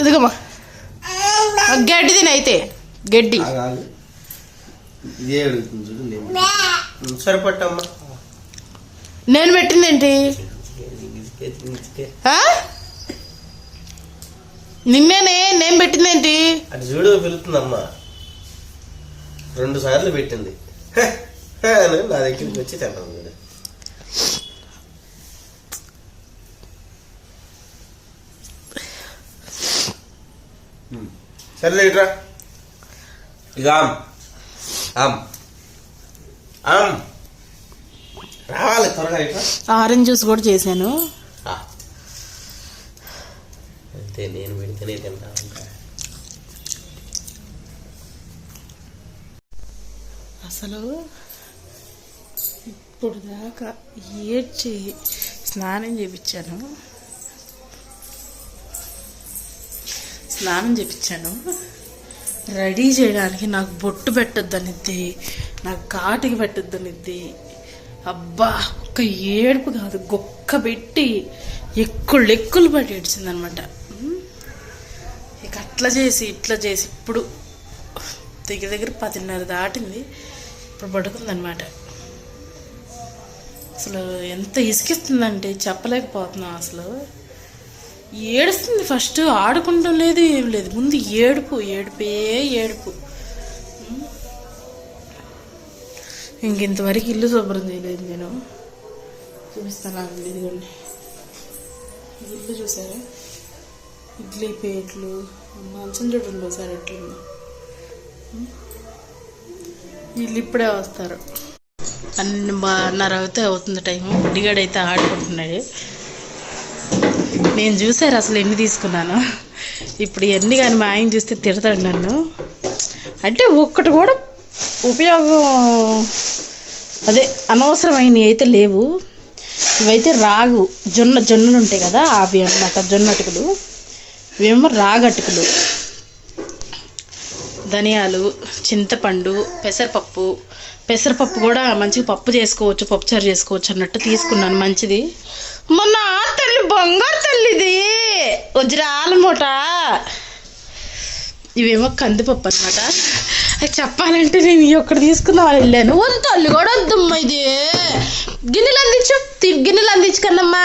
ఇదిగమ్మా గడ్డి గడ్డి. అడుగుతుంది చూడు నేను సరిపట్టమ్మా. నేను పెట్టిందేంటి? నిన్నేనే నేను పెట్టిందేంటి? అటు చూడు పిలుతుందమ్మా. రెండు సార్లు పెట్టింది. నా దగ్గరికి వచ్చి తింటాను సర్లే ఇట్రా ఇక ఆమ్ ఆమ్ ఆమ్ రావాలి త్వరగా ఇట్రా ఆరెంజ్ జ్యూస్ కూడా చేశాను. అంతే నేను పెడితేనే తింటా అసలు ఇప్పుడు దాకా ఏడ్చి స్నానం చేపించాను. స్నానం చేపించాను. రెడీ చేయడానికి నాకు బొట్టు పెట్టొద్దనిద్ది నాకు కాటికి పెట్టొద్దనిద్ది. అబ్బా ఒక ఏడుపు కాదు గొక్క పెట్టి ఎక్కులు ఎక్కులు పట్టి ఏడ్చిందనమాట. ఇక అట్లా చేసి ఇట్లా చేసి ఇప్పుడు దగ్గర దగ్గర పదిన్నర దాటింది ఇప్పుడు పడుకుందనమాట. అసలు ఎంత ఇసుకిస్తుందంటే చెప్పలేకపోతున్నాం అసలు. ఏడుస్తుంది ఫస్ట్ ఆడుకుంటాం లేదు ఏం లేదు. ముందు ఏడుపు ఏడుపే ఏడుపు. ఇంక ఇంతవరకు ఇల్లు శుభ్రం చేయలేదు నేను. చూపిస్తాను ఇదిగోండి. ఇల్లు చూసారా? ఇడ్లీ పేట్లు మంచం చూడండి ఒకసారి ఎట్లుందో వీళ్ళు ఇప్పుడే వస్తారు. అన్ని బాన్నర అయితే అవుతుంది టైము. బుడ్డిగాడు ఆడుకుంటున్నాడు. నేను చూసారు అసలు ఎన్ని తీసుకున్నాను. ఇప్పుడు ఎన్ని కానీ మా ఆయన చూస్తే తిడతాడు నన్ను. అంటే ఒక్కటి కూడా ఉపయోగం అదే అనవసరమైనవి అయితే లేవు. ఇవైతే రాగు జొన్న జొన్నలు ఉంటాయి కదా అవి అన్నమాట జొన్న అటుకులు. ఇవేమో రాగటుకులు ధనియాలు చింతపండు పెసరపప్పు. పెసరపప్పు కూడా మంచిగా పప్పు చేసుకోవచ్చు పప్పుచారు చేసుకోవచ్చు అన్నట్టు తీసుకున్నాను మంచిది. మొన్న తల్లి బంగారు తల్లిది. వజ్రాల మూట. ఇవేమో కందిపప్పు అనమాట అది చెప్పాలంటే నేను ఈ ఒక్కటి తీసుకుందామని వెళ్ళాను వద్దు తల్లి కూడా వద్దమ్మా ఇది. గిన్నెలు అందించు. గిన్నెలు అందించు కన్నమ్మా.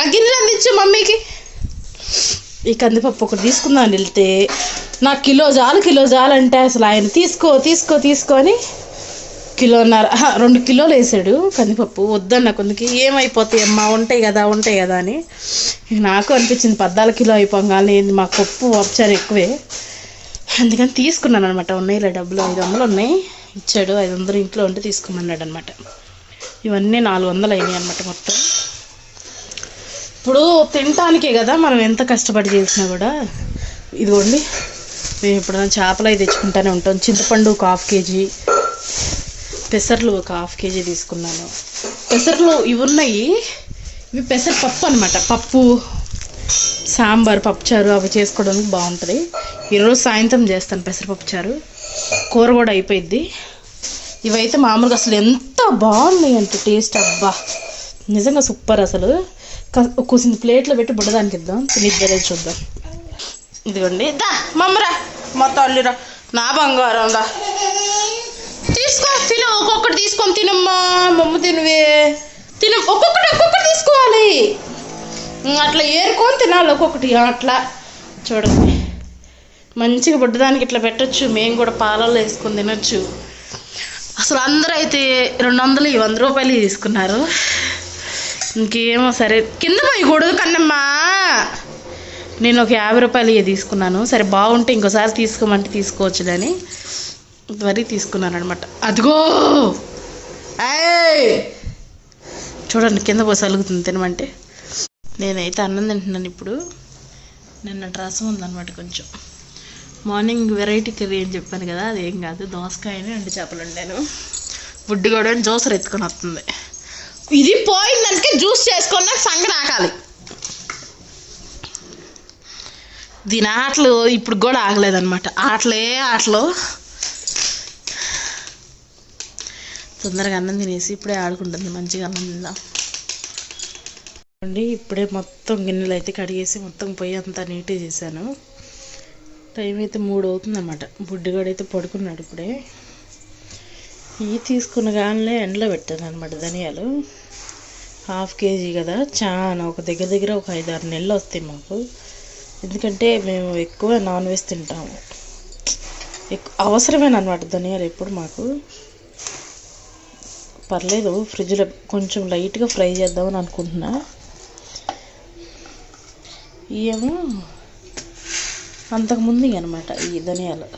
ఆ గిన్నెలు అందించు మమ్మీకి. ఈ కందిపప్పు ఒకటి తీసుకుందామని వెళ్తే నాకు కిలో జాలు కిలో జాలు అంటే అసలు ఆయన తీసుకో తీసుకో తీసుకొని కిలోన్నర రెండు కిలోలు వేసాడు కందిపప్పు. వద్దన్న కొందికి ఏమైపోతాయి అమ్మా ఉంటాయి కదా ఉంటాయి కదా అని. ఇక నాకు అనిపించింది పద్నాలుగు కిలో అయిపోగానే ఏంది మా పప్పు వాప్చారు ఎక్కువే. అందుకని తీసుకున్నాను అనమాట ఉన్నాయి ఇలా డబ్బులు ఐదు వందలు ఉన్నాయి. ఇచ్చాడు ఐదు వందలు ఇంట్లో ఉంటే తీసుకోమన్నాడు అనమాట ఇవన్నీ నాలుగు వందలు అయినాయి అనమాట మొత్తం. ఇప్పుడు తినటానికే కదా మనం ఎంత కష్టపడి చేసినా కూడా. ఇదిగోండి మేము ఇప్పుడు చేపలు అవి తెచ్చుకుంటానే ఉంటాం. చింతపండు ఒక హాఫ్ కేజీ పెసర్లు ఒక హాఫ్ కేజీ తీసుకున్నాను. పెసర్లు ఇవి ఉన్నాయి. ఇవి పెసర పప్పు అనమాట పప్పు సాంబార్ పప్పుచారు అవి చేసుకోవడానికి బాగుంటుంది. ఈరోజు సాయంత్రం చేస్తాను పెసరపప్పు చారు. కూర కూడా అయిపోయింది ఇవైతే మామూలుగా అసలు ఎంత బాగున్నాయి అంటే టేస్ట్ అబ్బా. నిజంగా సూపర్ అసలు. కూసింది ప్లేట్లో పెట్టి బుడ్డదానికి ఇద్దాం. తినిద్దరే చూద్దాం. ఇదిగోండి. దా మమ్మరా. మా తల్లిరా. నా బంగారం రా. తీసుకో తిను ఒక్కొక్కటి తీసుకొని తినమ్మా మమ్మ తినవే. తిన ఒక్కొక్కటి ఒక్కొక్కటి తీసుకోవాలి. అట్లా ఏరుకొని తినాలి ఒక్కొక్కటి అట్లా. చూడండి. మంచిగా బుడ్డదానికి ఇట్లా పెట్టొచ్చు మేము కూడా పాలల్లో వేసుకొని తినచ్చు. అసలు అందరూ అయితే రెండు వందలు వంద రూపాయలు తీసుకున్నారు. ఇంకేమో సరే. కింద పోయకూడదు కన్నమ్మా. నేను ఒక యాభై రూపాయలు ఇవి తీసుకున్నాను. సరే బాగుంటే ఇంకోసారి తీసుకోమంటే తీసుకోవచ్చుదని వరి తీసుకున్నాను అనమాట అదిగో చూడండి కింద పోసి అలుగుతుంది తినమంటే. నేనైతే అన్నం తింటున్నాను ఇప్పుడు. నిన్న రసం ఉందన్నమాట కొంచెం. మార్నింగ్ వెరైటీ కర్రీ అని చెప్పాను కదా అది ఏం కాదు. దోసకాయని రెండు చేపలు వండాను. బుడ్డి కూడా జ్యూసర్ ఎత్తుకొని వస్తుంది. ఇది పోయిందంటే జ్యూస్ చేసుకొని నాకు సంగ దీని ఆటలు ఇప్పుడు కూడా ఆగలేదన్నమాట. ఆటలే ఆటలు. తొందరగా అన్నం తినేసి ఇప్పుడే ఆడుకుంటుంది మంచిగా అన్నం తిందాం. అండి ఇప్పుడే మొత్తం గిన్నెలు అయితే కడిగేసి మొత్తం పొయ్యి అంతా నీట్గా చేశాను. టైం అయితే మూడు అవుతుందన్నమాట. బుడ్డిగాడైతే పడుకున్నాడు ఇప్పుడే. ఇవి తీసుకున్న కానీ ఎండలో పెట్టాను అనమాట ధనియాలు. హాఫ్ కేజీ కదా చాలా ఒక దగ్గర దగ్గర ఒక ఐదు ఆరు నెలలు వస్తాయి మాకు. ఎందుకంటే మేము ఎక్కువ నాన్ వెజ్ తింటాము. ఎక్కువ అవసరమేనమాట ధనియాలు ఎప్పుడు మాకు. పర్లేదు ఫ్రిడ్జ్లో కొంచెం లైట్గా ఫ్రై చేద్దామని అనుకుంటున్నా. ఇవేమో అంతకుముందు అనమాట ఈ ధనియాలు.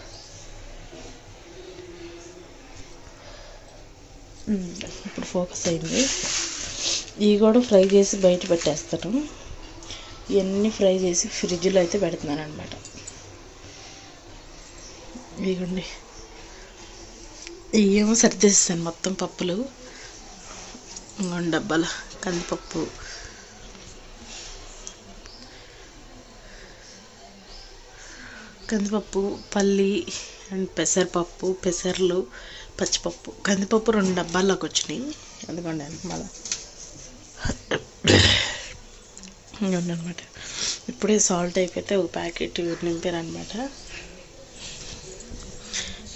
ఇప్పుడు ఫోకస్ అయింది. ఇవి కూడా ఫ్రై చేసి బయట పెట్టేస్తాను. ఇవన్నీ ఫ్రై చేసి ఫ్రిడ్జ్లో అయితే పెడుతున్నాను అనమాట ఇదిగోండి. ఇవేమో సర్దేస్తాను మొత్తం పప్పులు. డబ్బాల కందిపప్పు. కందిపప్పు పల్లి అండ్ పెసరపప్పు పెసర్లు పచ్చిపప్పు. కందిపప్పు రెండు డబ్బాల్లోకి వచ్చినాయి. ఎందుకండి మళ్ళీ అనమాట ఇప్పుడే సాల్ట్ అయిపోతే ఒక ప్యాకెట్ నింపారనమాట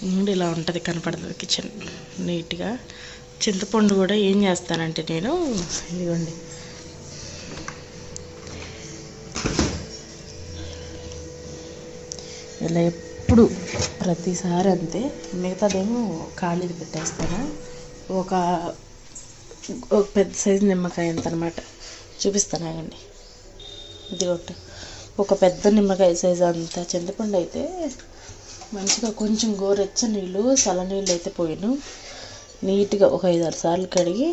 అనమాట ముందు ఇలా ఉంటుంది కనపడుతుంది కిచెన్ నీట్గా. చింతపండు కూడా ఏం చేస్తానంటే నేను ఇదిగోండి. ఇలా ఎప్పుడు ప్రతిసారి అంతే మిగతాదేమో ఖాళీది పెట్టేస్తాను. ఒక ఒక పెద్ద సైజు నిమ్మకాయ ఎంత అనమాట చూపిస్తాను ఆగండి. ఇది ఒకటి ఒక పెద్ద నిమ్మకాయ సైజు అంత చింతపండు అయితే మంచిగా కొంచెం గోరెచ్చ నీళ్ళు చల్లనీళ్ళు అయితే పోయాను. నీట్గా ఒక ఐదు ఆరు సార్లు కడిగి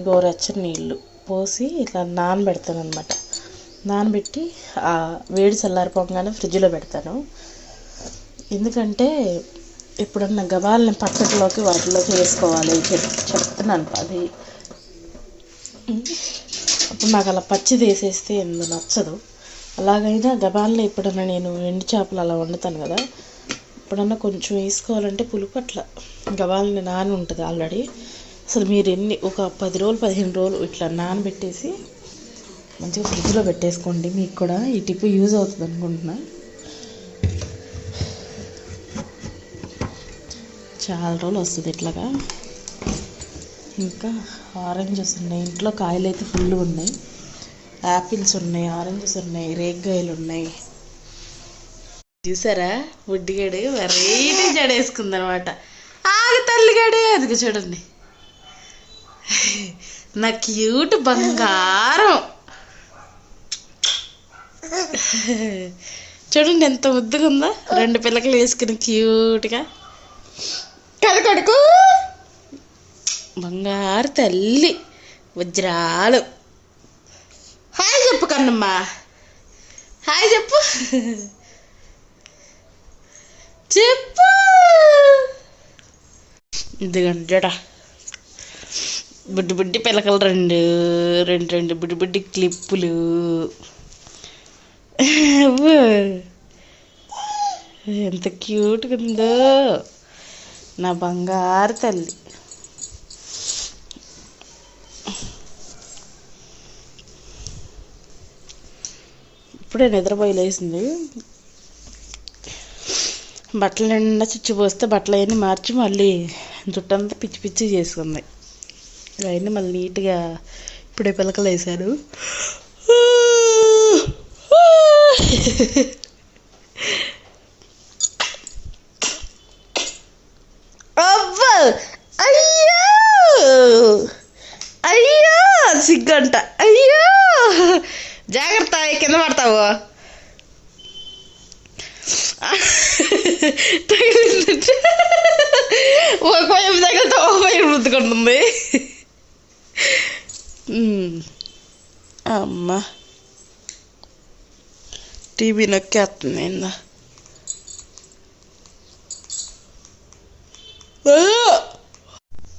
గోరెచ్చ నీళ్ళు పోసి ఇట్లా నానబెడతాను అనమాట నానబెట్టి ఆ వేడి చల్లారిపోగానే ఫ్రిడ్జ్లో పెడతాను. ఎందుకంటే ఎప్పుడన్నా గబాలని పచ్చడిలోకి వాటిలోకి వేసుకోవాలి. చెప్తున్నాను అది. అప్పుడు నాకు అలా పచ్చిది వేసేస్తే ఎందుకు నచ్చదు. అలాగైనా గబాల్లో ఎప్పుడన్నా నేను ఎండు చేపలు అలా వండుతాను కదా ఎప్పుడన్నా కొంచెం వేసుకోవాలంటే పులుపు అట్లా గబాలని నాని ఉంటుంది ఆల్రెడీ. అసలు మీరు ఎన్ని ఒక పది రోజులు పదిహేను రోజులు ఇట్లా నానబెట్టేసి మంచిగా ఫ్రిడ్జ్లో పెట్టేసుకోండి. మీకు కూడా ఈ టిప్ యూజ్ అవుతుంది అనుకుంటున్నా. చాలా రోజులు వస్తుంది ఇట్లాగా. ఇంకా ఆరెంజెస్ ఉన్నాయి. ఇంట్లో కాయలు అయితే ఫుల్ ఉన్నాయి. యాపిల్స్ ఉన్నాయి ఆరెంజెస్ ఉన్నాయి రేగ్గాయలు ఉన్నాయి. చూసారా? బుడ్డిగాడు వెరైటీ జడేసుకుంది అనమాట ఆగ తల్లిగాడే అదిగో చూడండి. నా క్యూట్ బంగారం. చూడండి ఎంత ముద్దుగా ఉందో. రెండు పిల్లకలు వేసుకుని క్యూట్గా. కడకడుకు బంగారు తల్లి. వజ్రాలు. హాయ్ చెప్పు కన్నమ్మా. హాయ్ చెప్పు. చెప్పు. ఇదిగండి జడ బుడ్డి బుడ్డి పిలకలు రెండు రెండు రెండు బుడ్డి బుడ్డి క్లిప్పులు. ఎంత క్యూట్గా ఉందో. నా బంగారు తల్లి. ఇప్పుడే నిద్రపోయి లేచింది. బట్టలు నిండా చుచ్చిపోస్తే బట్టలు అవన్నీ మార్చి మళ్ళీ జుట్టంతా పిచ్చి పిచ్చి చేసుకుంది. అవన్నీ మళ్ళీ నీట్గా ఇప్పుడే పిలకలు వేశాను అయ్యో! అయ్యో! సిగ్గంట. అయ్యో! జాగ్రత్త కింద పడతావు. తగిలిందంటే ఒక వైపు తగిలితే ఒక వైపు రుద్దుకుంటుంది అమ్మ. టీవీ నొక్కేస్తుంది ఏందా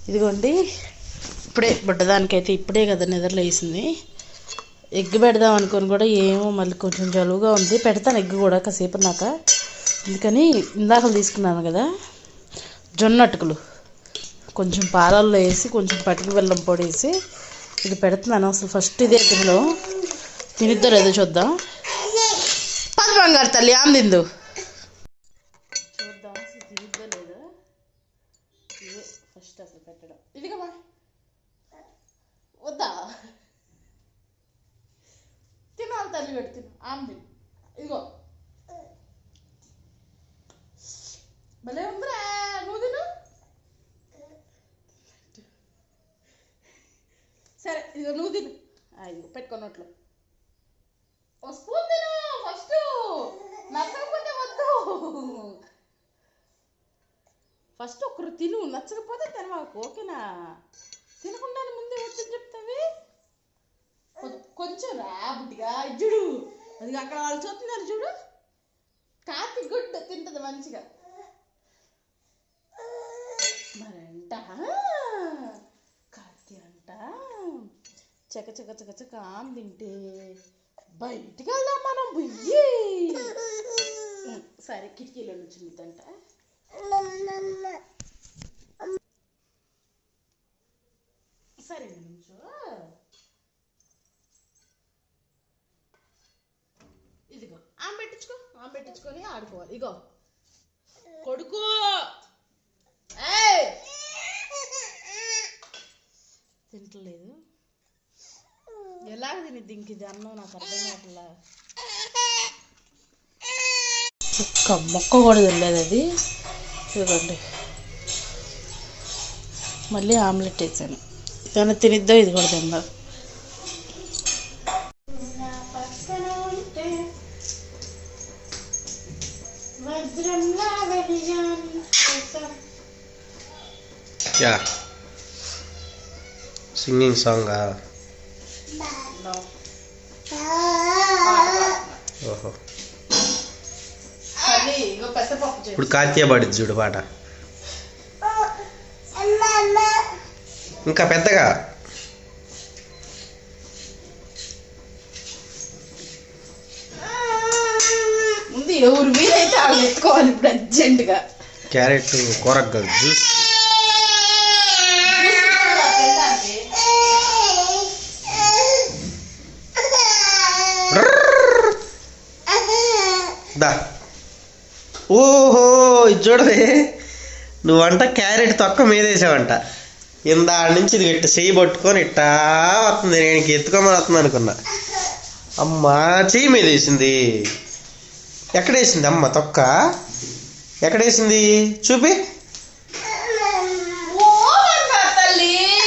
ఇదిగోండి. ఇప్పుడే బుడ్డదానికైతే ఇప్పుడే కదా నిద్రలేసింది. ఎగ్ పెడదాం అనుకుని కూడా ఏమో మళ్ళీ కొంచెం జలువుగా ఉంది. పెడతాను ఎగ్ కూడా కాసేపు నాక అందుకని ఇందాక తీసుకున్నాను కదా జొన్న అటుకులు కొంచెం పాలల్లో వేసి కొంచెం పటికి బెల్లం పొడి వేసి ఇది పెడుతున్నాను. అసలు ఫస్ట్ ఇదే తినలో తినిద్దరు ఏదో చూద్దాం. పది బంగారు తల్లి ఆమె చూద్దాం అసలు తినిద్దో ఇదే ఫస్ట్ అసలు పెట్టడం. ఇదిగమ్మా వద్దా? తల్లి పెట్టి తిను ఆమె ఇదిగో. భలే ఉందిరా నువ్వు తిను. సరే ఇదిగో నువ్వు తిను. ఇదిగో పెట్టుకున్నట్లు ఓ స్పూన్ తిను ఫస్ట్ నచ్చకపోతే వద్దు. ఫస్ట్ ఒకరు తిను నచ్చకపోతే తినవాకు ఓకేనా? తినకుండా ముందే వచ్చి చెప్తావి? కొంచెం ర్యాబిట్గా చూడు. అది అక్కడ వాళ్ళు చూస్తున్నారు చూడు. కాకి గుడ్డు తింటది మంచిగా. మరంట. కాకి అంట. చక చక చక చక ఆమె తింటే బయటికి వెళ్దాం మనం బుయ్యి సరే కిటికీలో నుంచి మీదంట సరే నుంచో ఇదిగో ఆమె పెట్టించుకో ఆమె పెట్టించుకొని ఆడుకోవాలి. ఇగో. కొడుకు! తింటలేదు ఎలాగ తినిద్ది ఇంక ఇది అన్నం? నాకు అర్థం కావట్లా ఒక్క మొక్క కూడా తినలేదు అది. ఇదిగోండి. మళ్ళీ ఆమ్లెట్ వేసాను. ఏమైనా తినిద్దో ఇది కూడా తిందా. యా సింగింగ్ సాంగ్ ఓహో మళ్ళీ ఇగో పెసరపప్పు చేసి ఇప్పుడు కార్తీయ పడిద్ది చూడు పాట ఇంకా పెద్దగా ఉంది ఎవరు వీలైతే వాళ్ళు ఎత్తుకోవాలి ఇప్పుడు అర్జెంటుగా. క్యారెట్ కూరగా జ్యూస్. దా. ఓహో ఇది చూడవే. నువ్వంట క్యారెట్ తొక్క మీదేసావంట ఇందా నుంచి ఇది ఇట్ట చేయి పట్టుకొని ఇట్టా వస్తుంది. నేను ఎత్తుకోమని వస్తుంది అనుకున్నా. అమ్మా చేయి మీదేసింది ఎక్కడేసింది అమ్మ తొక్క? ఎక్కడేసింది? చూపి.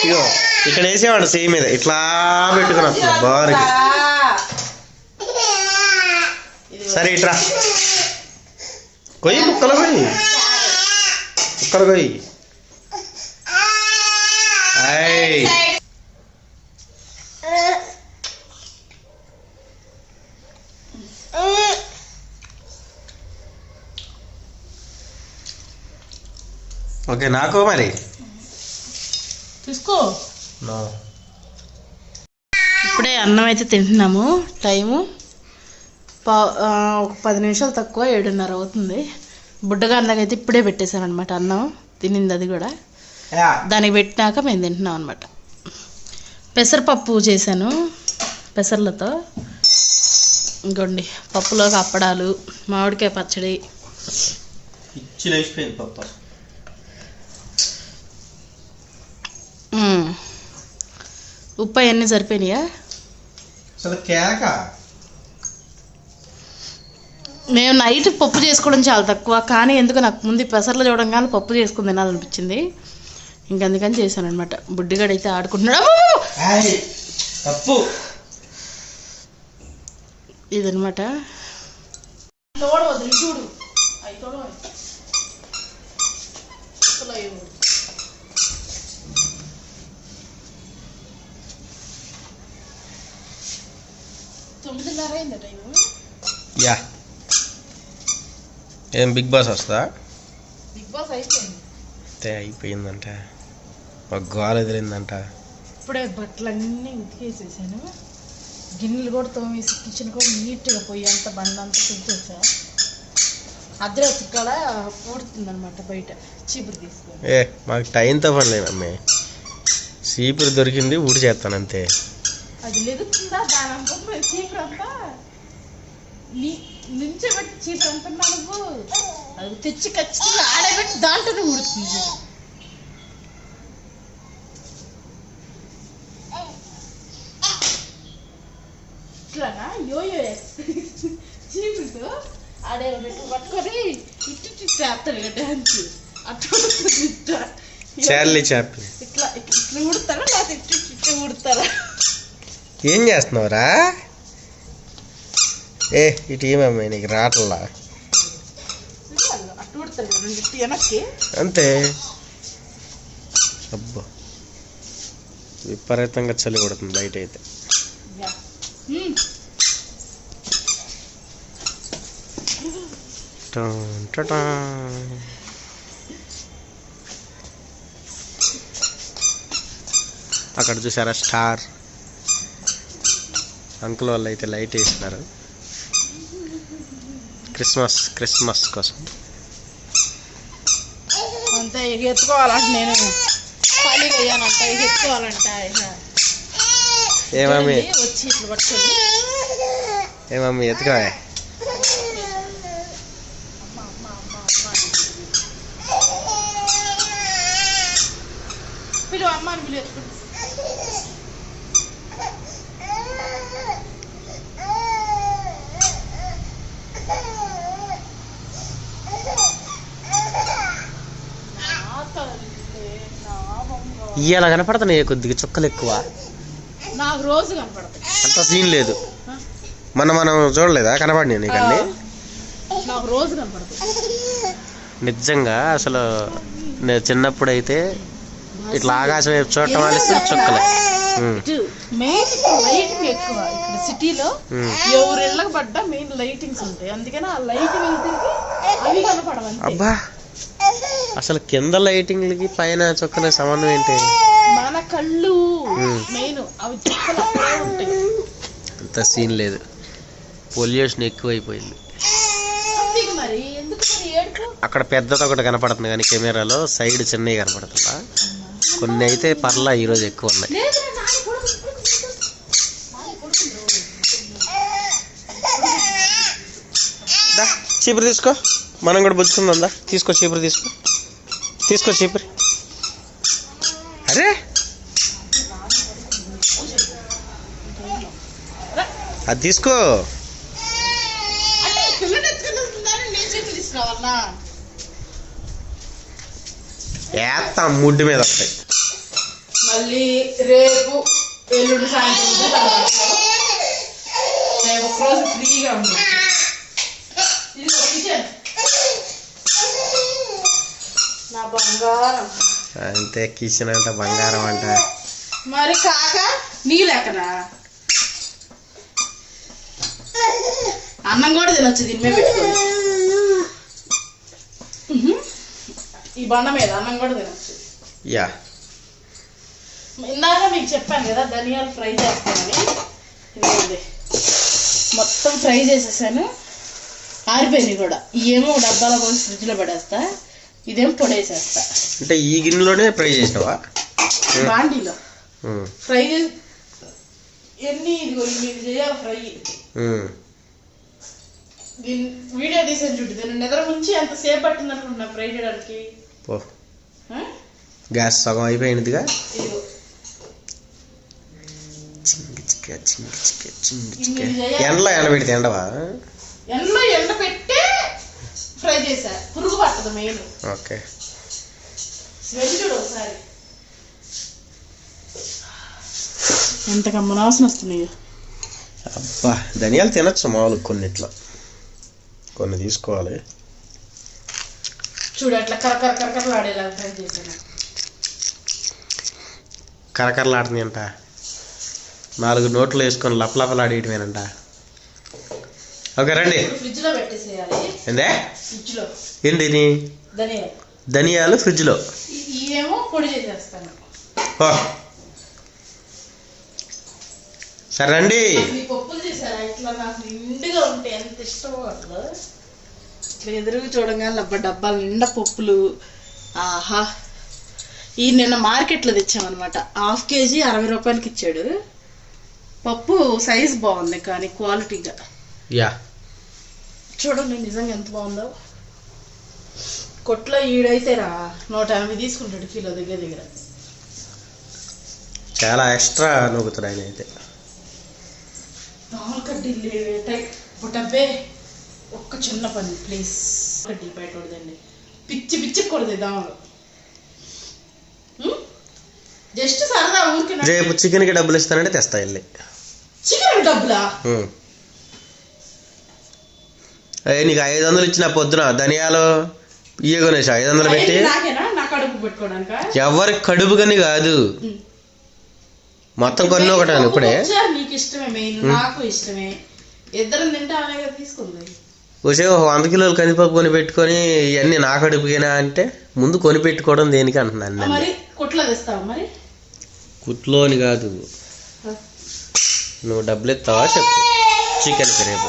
ఇగో ఇక్కడ వేసేవాడు సేమ్ మీద. ఇట్లా పెట్టుకుని వస్తుంది బాగా సరే ఇట్రా. కొయ్యి ముక్కలు కొయ్యి. ముక్కలు కొయ్యి. అయ్యి ఓకే నాకు మరి. తీసుకో నో. ఇప్పుడే అన్నం అయితే తింటున్నాము టైము. పా ఒక పది నిమిషాలు తక్కువ ఏడున్నర అవుతుంది. బుడ్డగా అన్నకైతే ఇప్పుడే పెట్టేశాను అనమాట అన్నం తినింది అది కూడా. దానికి పెట్టినాక మేము తింటున్నాం అనమాట పెసరపప్పు చేశాను పెసర్లతో. ఇంకోండి పప్పులోకి అప్పడాలు మామిడికాయ పచ్చడి. ఇచ్చి పప్ప ఉప్పు అవన్నీ సరిపోయినాయా? అసలు కేక? మేము నైట్ పప్పు చేసుకోవడం చాలా తక్కువ కానీ ఎందుకు నాకు ముందు పెసర్లు చూడంగానే పప్పు చేసుకుని తినాలనిపించింది. ఇంక అందుకని చేశాను అనమాట బుడ్డిగాడైతే ఆడుకుంటున్నాడు. అమ్మమ్మమ్మ! తప్పు. ఇదనమాట చూడు. తొమ్మిదిన్నర అయిందా టైము యా. ఏం బిగ్ బాస్ వస్తుందా? బిగ్ బాస్ అయిపోయింది. అయితే అయిపోయిందంట. ఒక గోల ఎదిరిందంట. ఇప్పుడే బట్టలన్నీ ఉతికేసేసాను. గిన్నెలు కూడా తోమేసి కిచెన్ కూడా నీట్గా పోయి అంత బండ అంతా తుడిచేసా. అద్దె కాడ పూడుతుంది అనమాట బయట. చీపురు తీసుకొని. ఏ మాకు టైంతో పని లేదు అమ్మే చీపురు దొరికింది ఊడి చేస్తాను అంతే. అది లెగుతుందా? దాని అనుకుంటున్నా చీపురు అంతా నుంచోబెట్టి చీపురు అంటున్నా నువ్వు. అది తెచ్చి ఖచ్చితంగా ఆడబెట్టి దాంట్లోనే ఉడుతుంది ఇట్లానా? యోయో చీపురుతో ఆడే పెట్టి పట్టుకొని ఇటు ఇటు చేస్తాడు కదా డాన్స్. అట్లా ఇట్లా. చార్లీ చాపి ఇట్లా ఇట్లా ఉడతారా లేకపోతే ఇటు ఇటు ఇట్లా ఉడతారా ఏం చేస్తున్నావురా? ఏ ఇటు ఏమమ్మా నీకు రాటల్లా అంతే. అబ్బా. విపరీతంగా చలి కొడుతుంది బయట అయితే అక్కడ చూసారా స్టార్? అంకుల్ వాళ్ళు అయితే లైట్ వేసినారు. క్రిస్మస్ క్రిస్మస్ కోసం. అంతే ఎత్తుకోవాలంటే నేను. ఎత్తుకోవాలంట ఏమమ్మి చూడండి, వచ్చి ఇట్లా పట్టుకొని ఏమమ్మి పిలువు అమ్మ పిలువు ఎత్తుకుంటు ఇవాళ కనపడుతున్నాయి కొద్దిగా చుక్కలు ఎక్కువ. నాకు రోజు కనపడతాయి. అంత సీన్ లేదు. మన మనం చూడలేదా? కనపడినాయి నీకు అన్నీ? నాకు రోజు కనపడతాయి. నిజంగా అసలు నేను చిన్నప్పుడు అయితే ఇట్లా ఆకాశం వైపు చూడటం వలిస్తే చుక్కలే. ఇటు మెయిన్ లైటింగ్ ఎక్కువ. ఇక్కడ సిటీలో పడ్డా మెయిన్ లైటింగ్స్ ఉంటాయి. అందుకని ఆ లైట్ వెళ్తుంది అవి అబ్బా! అసలు కింద లైటింగ్లకి పైన చుక్కల సంబంధం ఏంటి? మన కళ్ళు. మెయిన్ అవి చుక్కలు అక్కడే ఉంటాయి. అంత సీన్ లేదు. పొల్యూషన్ ఎక్కువైపోయింది. అక్కడ పెద్దది ఒకటి కనపడుతుంది కానీ కెమెరాలో సైడ్ చిన్నవి కనపడుతుందా కొన్ని అయితే పర్లా ఈరోజు ఎక్కువ ఉన్నాయి లేదురా, నాని కొడుకు, కొడుకు, కొడుకు. నాని కొడుకు. దా చీపురు తీసుకో. మనం కూడా బుచ్చుకుందాం దా తీసుకో చీపురు తీసుకో. తీసుకో చీపురు. అరే! అది తీసుకో. ఏత్తా ముడ్డు మీద వస్తాయి. మళ్ళీ రేపు ఎల్లుండి సాయంత్రం. రేపు ఫ్రీగా నా బంగారం. అంతే కిచెన్ అంట బంగారం అంట. మరి కాక నీళ్ళెక్కడా అన్నం కూడా తినొచ్చు దీని మీద. ఈ బండ మీద అన్నం కూడా తినొచ్చు. యా. ఇందాక మీకు చెప్పాను కదా ధనియాలు ఫ్రై చేస్తానని. మొత్తం ఫ్రై చేసేసాను. ఆరిపోయినాయి కూడా. ఇవేమో డబ్బాలో పోసి ఫ్రిడ్జ్లో పడేస్తా ఇదేం పొడేసేస్తా. అంటే ఈ గిన్నెలోనే ఫ్రై చేసినావా? బాండీలో. ఫ్రై ఎన్ని ఇదిగో మీరు చేయాలి ఫ్రై. దీని వీడియో తీసాను చూడు దీన్ని నిద్ర ముంచి ఎంత సేపు పట్టింది అనుకుంటున్నా ఫ్రై చేయడానికి? గ్యాస్ సగం అయిపోయినదిగా. ఇదిగో. చింగి చిక్క చింగి చిక్క చింగి ఇన్ని చిక్క చేయాలి. ఎండలో ఎండబెడితే ఎండవా ఎండలో ఎండ పెట్టే ఫ్రై చేశా. పురుగు పట్టదు మెయిన్. ఓకే. స్మెల్ చూడు ఒకసారి. ఎంత వస్తున్నాయో. అబ్బా ధనియాలు తినచ్చు మామూలు కొన్నిట్లో. కొన్ని తీసుకోవాలి. చూడు అట్లా కరకర కరకరలాడేలా ఫ్రై చేశాను కరకరలాడుతుంది అంట నాలుగు నోట్లు వేసుకొని లపలపలాడేయటమేనంట. ఓకే రండి. ఏందే? ఫ్రిడ్జ్లో ఏంటిని ధనియాలు ఫ్రిడ్జ్లో. సరే రండి. ఈ పప్పులు చేశారా? ఇట్లా నాకు నిండుగా ఉంటే ఎంత ఇష్టమో అట్లా ఇట్లా ఎదురుగా చూడగానే డబ్బా డబ్బాలు నిండా పప్పులు. ఆహా. ఈ నిన్న మార్కెట్లో తెచ్చామన్నమాట. హాఫ్ కేజీ అరవై రూపాయలకి ఇచ్చాడు. పప్పు సైజ్ బాగుంది కానీ క్వాలిటీగా. యా. చూడండి నిజంగా ఎంత బాగుందో. కొట్లో ఈడైతే రా నూట ఎనభై తీసుకుంటాడు కిలో దగ్గర దగ్గర. చాలా ఎక్స్ట్రా నూగుతాడు ఆయన అయితే పుట్టబ్బే ఒక్క చిన్న పని ప్లీజ్. కడ్డీ పెట్టకూడదండి పిచ్చి పిచ్చి కొడదు దాములు. జస్ట్ సరదా ఊరికి రేపు చికెన్కి డబ్బులు ఇస్తానంటే తెస్తా వెళ్ళి చికెన్ డబ్బులా? నీకు ఐదు వందలు ఇచ్చిన పొద్దున ధనియాలు ఇయ్య కొనేసి ఐదు వందలు పెట్టి ఎవరి కడుపు కని కాదు. మొత్తం కొన్ని ఒకటే ఇప్పుడే? వచ్చే ఒక వంద కిలోలు కందిపప్పు కొని పెట్టుకొని ఇవన్నీ నా కడుపుకేనా అంటే ముందు కొని పెట్టుకోవడం దేనికి అంటున్నాను కుట్లోని కాదు. నువ్వు డబ్బులు ఇస్తావా చెప్పు. చికెన్కి రేపు